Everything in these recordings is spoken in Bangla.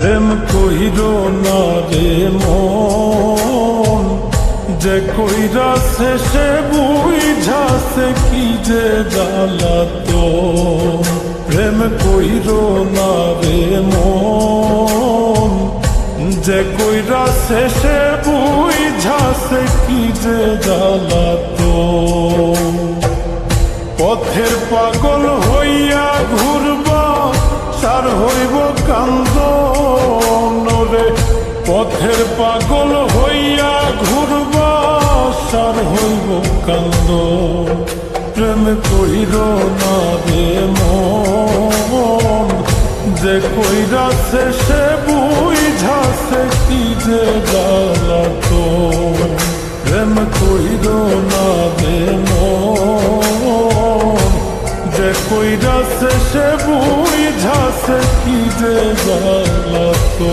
প্রেম কইর না রে মন, যে কইরা শেষে বুঝাছে কি যে জ্বালাতো প্রেম কইর না রে মন, যে কইরা শেষে বুঝাছে কি যে জ্বালাতো পথের পাগল হইয়া হইব কান্দ, প্রেম কইর না রে মন। যে কইরা শেষে বুঝাছে কি যে জ্বালাতো প্রেম কইর না রে মন। যে কইরা শেষে বুঝাছে কি যে জ্বালাতো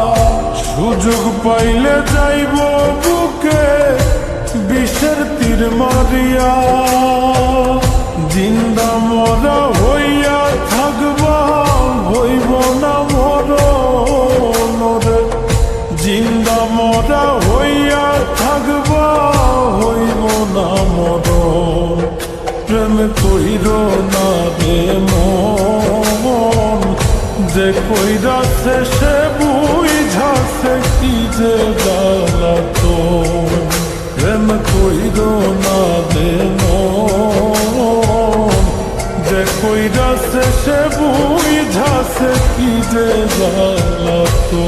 সুযোগ পাইলে যাইব বুকে, বিষের তীর মারিয়া। জিন্দা মরা হইয়া থাকবা, হইব না মরণরে জিন্দা মরা হইয়া থাকবা, হইব না মরণ। প্রেম কইর না রে মন, যে কইরা শেষে বুঝাছে কি যে জ্বালাতো প্রেম কইর না রে যে কইরা শেষে বুঝাছে কি যে জ্বালাতো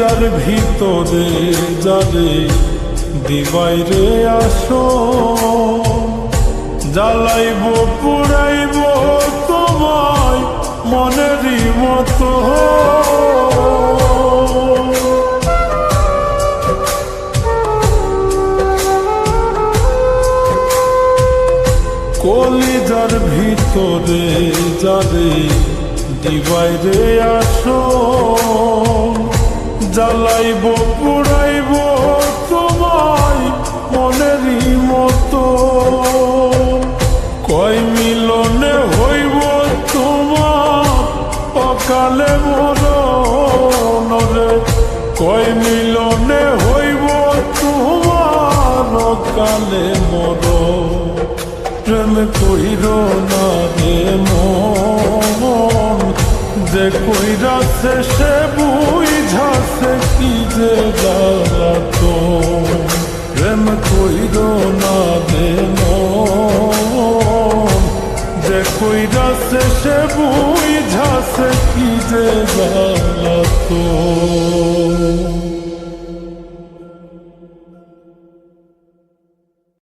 কলিজার ভিতরে যারে দিবাইরে আসো। জ্বালাইব পুরাইব তোমায় মনেরই মতো। কলিজার ভিতরে যারে দিবাইরে জ্বালাইব পুরাইব তোমায় মনেরই মতো। কয় মিলনে হইব তোমার অকালে মরণরে? কয় মিলনে হইব তোমার অকালে মরণ? প্রেম কইর না রে মন, যে কইরা যে জ্বালাতো প্রেম কইর না মন যে কইরা শেষে বুঝাছে কি যে জ্বালাতো